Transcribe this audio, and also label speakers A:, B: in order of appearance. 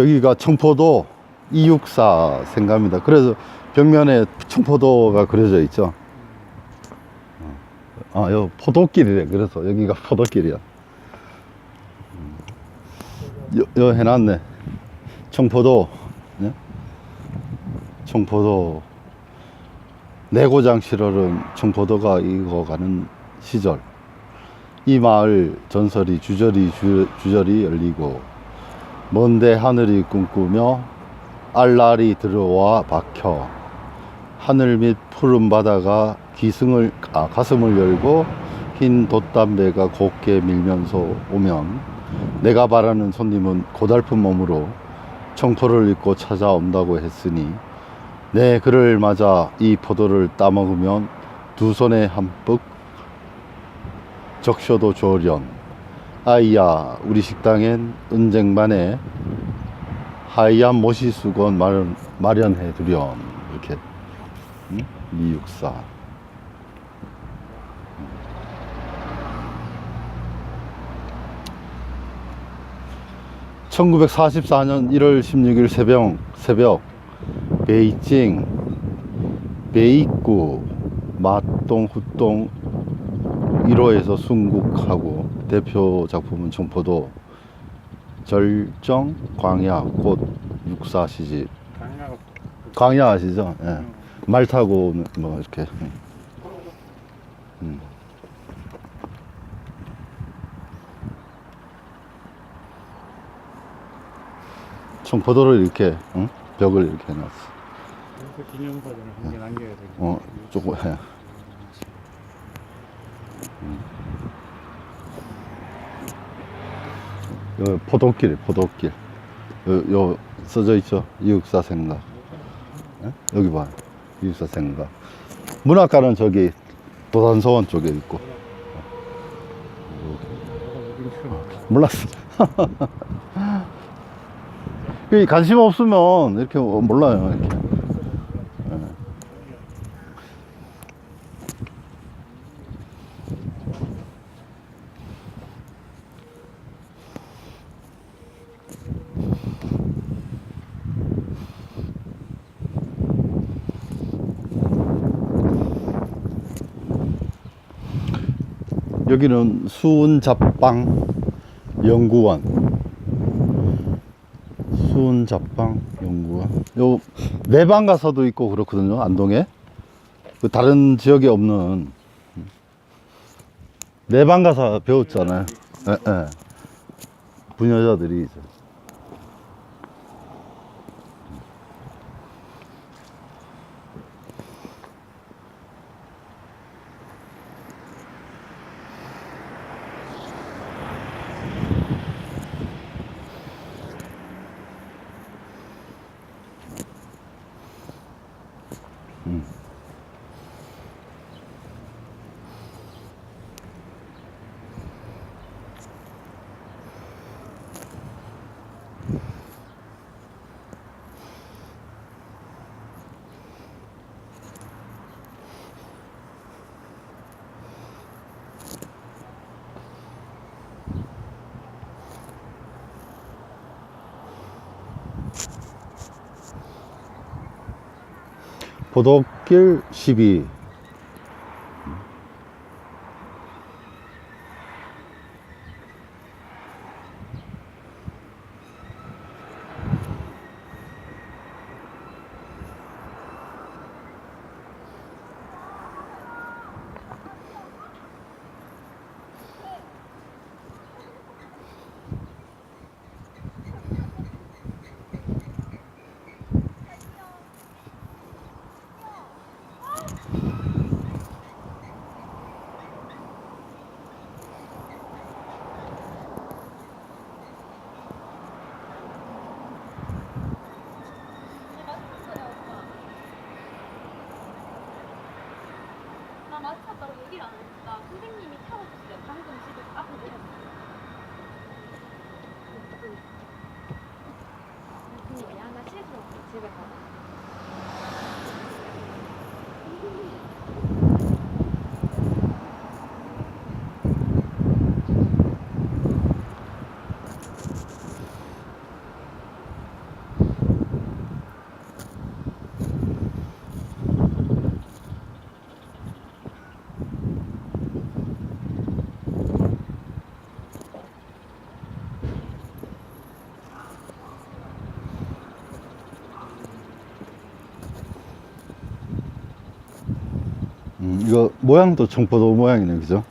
A: 여기가 청포도 264 생가입니다. 그래서 벽면에 청포도가 그려져 있죠. 어. 아, 여 포도길이래. 그래서 여기가 포도길이야. 음. 여, 여 해놨네. 청포도. 네? 청포도. 내고장 실월은 청포도가 익어가는 시절. 이 마을 전설이 주저리 주, 주저리 열리고 먼데 하늘이 꿈꾸며 알랄이 들어와 박혀 하늘 밑 푸른 바다가 기승을 아, 가슴을 열고 흰 돛담배가 곱게 밀면서 오면 내가 바라는 손님은 고달픈 몸으로 청포를 입고 찾아온다고 했으니 내 그를 맞아 이 포도를 따먹으면 두 손에 한ปึ๊ 적셔도 좋으련 아이야 우리 식당엔 은쟁반에 하얀 모시 수건 마련, 마련해 두렴 이렇게 응? 미육사 1944년 1월 16일 새벽, 새벽 베이징 베이구 마동 후동 1호에서 순국하고 대표 작품은 청포도 절정 광야 꽃 육사 시집
B: 강야가
A: 광야 아시죠? 예. 말 타고 뭐 이렇게 음. 청포도를 이렇게 응? 벽을 이렇게 해놨어.
B: 그 기념사진을 한 개 남겨야 돼. 어
A: 조금 해. 요 포도길, 포도길. 요, 요 써져 있죠. 이육사 생각. 예? 여기 봐. 이육사 생각. 문학관은 저기 도산서원 쪽에 있고. 몰랐어. 이 관심 없으면 이렇게 몰라요. 이렇게. 여기는 수은잡방 연구원. 수은잡방 연구원. 요 내방 가서도 있고 그렇거든요. 안동에. 그 다른 지역에 없는 내방 가서 배웠잖아요. 예, 예. 부녀자들이 이제. 보도길 12.
C: 마주쳤다고 얘기를 안 하니까 선생님이 태워주세요. 방금 집에 앞에 내렸어요.
D: 야, 나 실수 집에 가자.
A: 음, 이거 모양도 청포도 모양이네, 그죠?